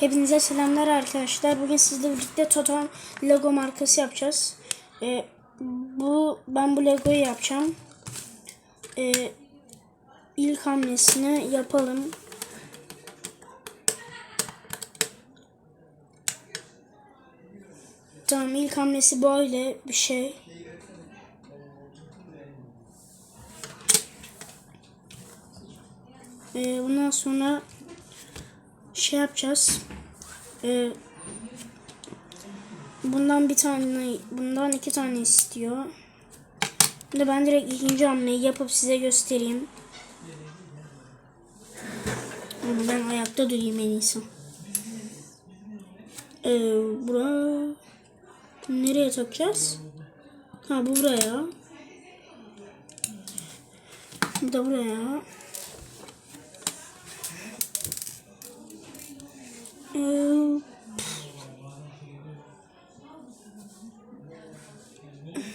Hepinize selamlar arkadaşlar. Bugün sizle birlikte Toton Lego markası yapacağız. Ee, bu ben bu Lego'yu yapacağım. Ee, ilk hamlesini yapalım. Tamam ilk hamlesi böyle bir şey. Ee, bundan sonra şey yapacağız. Ee, bundan bir tane, bundan iki tane istiyor. Şimdi ben direkt ikinci hamleyi yapıp size göstereyim. Ben ayakta durayım en iyisi. Ee, bura nereye takacağız? Ha bu buraya. Bu da buraya.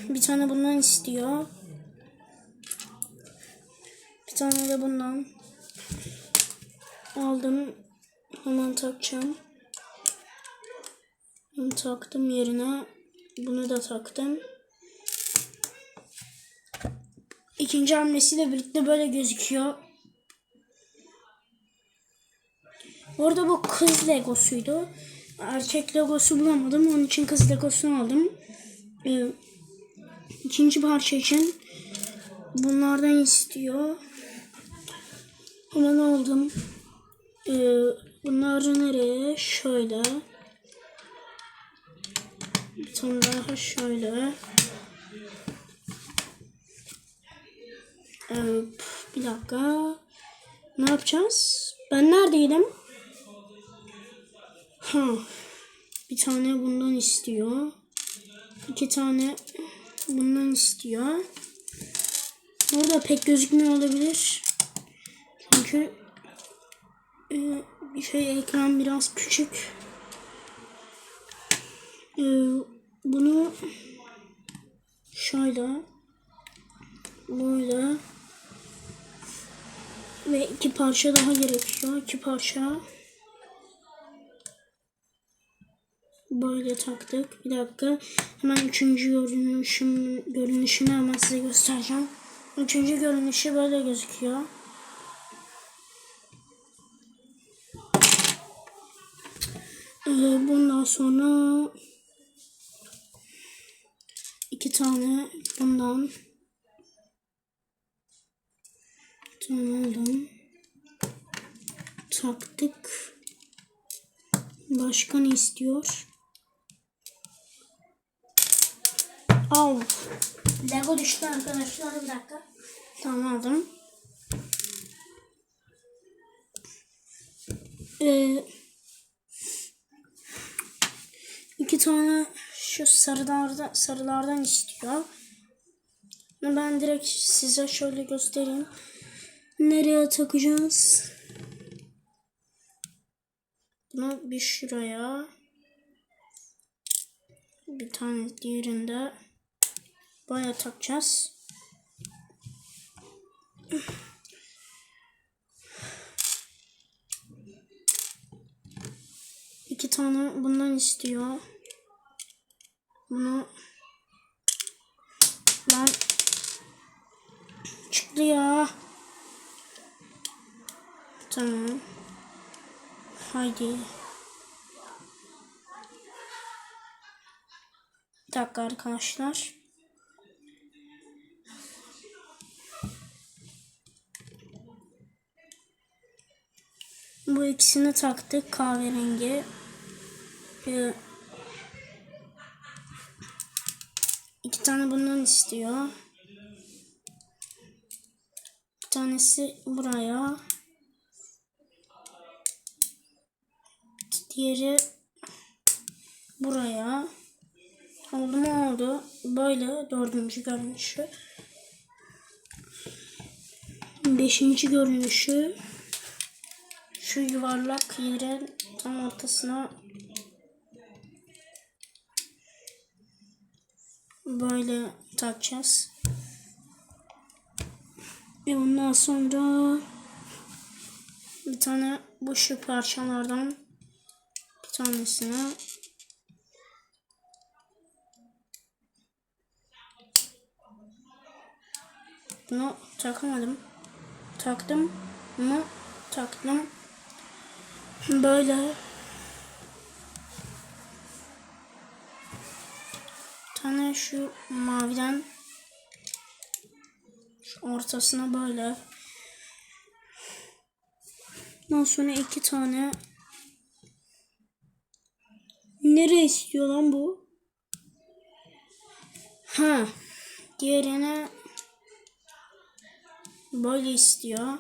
Bir tane bundan istiyor. Bir tane de bundan. Aldım. Hemen takacağım. Bunu taktım yerine. Bunu da taktım. İkinci hamlesiyle birlikte böyle gözüküyor. Orada bu kız legosuydu. Erkek legosu bulamadım. Onun için kız legosunu aldım. Ee, ikinci parça için bunlardan istiyor. Hemen aldım. Ee, bunları nereye? Şöyle. Bir tane daha şöyle. Ee, bir dakika. Ne yapacağız? Ben neredeydim? Ha. Bir tane bundan istiyor. İki tane bundan istiyor. Burada pek gözükmüyor olabilir. Çünkü e, şey ekran biraz küçük. E, bunu şöyle böyle ve iki parça daha gerekiyor. İki parça. Böyle taktık. Bir dakika. Hemen üçüncü görünüşüm, görünüşünü hemen size göstereceğim. Üçüncü görünüşü böyle gözüküyor. Ee, bundan sonra iki tane bundan bir. Taktık. Başka ne istiyor? Al. Lego düştü arkadaşlar bir dakika. Tamam aldım. Ee, iki tane şu sarılardan, sarılardan istiyor. Ben direkt size şöyle göstereyim. Nereye takacağız? Bunu bir şuraya. Bir tane diğerinde. Baya takacağız. İki tane bundan istiyor. Bunu ben çıktı ya. Tamam. Haydi. Bir dakika arkadaşlar. Bu ikisini taktık kahverengi. Ee, iki tane bundan istiyor. Bir tanesi buraya. Diğeri buraya. Oldu mu oldu. Böyle dördüncü görünüşü. Beşinci görünüşü. Şu yuvarlak yerin tam ortasına böyle takacağız. Ve ondan sonra bir tane bu şu parçalardan tanesini bunu takamadım. Taktım mı? Taktım. Böyle tane şu maviden şu ortasına böyle Ondan sonra iki tane Nereye istiyor lan bu? Ha. Diğerine böyle istiyor.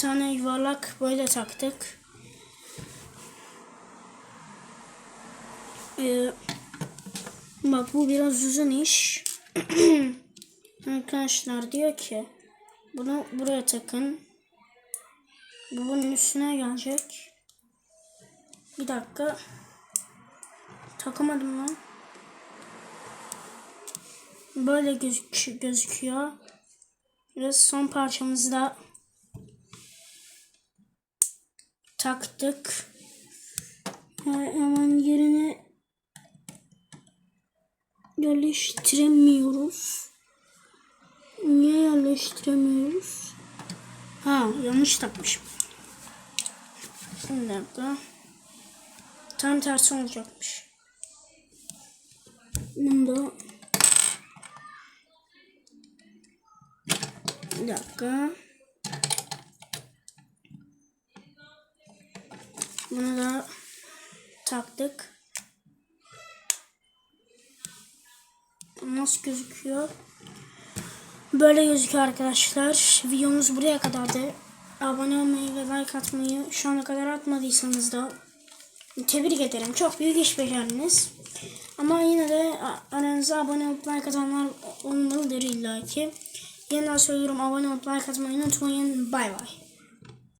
Tane yuvarlak böyle taktık. Ee, bak bu biraz uzun iş. Arkadaşlar diyor ki bunu buraya takın. Bu bunun üstüne gelecek. Bir dakika. Takamadım lan. Böyle gözük gözüküyor. Ve son parçamızı da taktık. Hemen yerine yerleştiremiyoruz. Niye yerleştiremiyoruz? Ha yanlış takmışım. Bir dakika. Tam tersi olacakmış. Bunda bir dakika. Bunu da taktık. Nasıl gözüküyor? Böyle gözüküyor arkadaşlar. Videomuz buraya kadardı. Abone olmayı ve like atmayı şu ana kadar atmadıysanız da tebrik ederim. Çok büyük iş becerdiniz. Ama yine de a- aranızda abone olup like atanlar olmalıdır illa ki. Yeniden söylüyorum abone olup like atmayı unutmayın. Bay bay.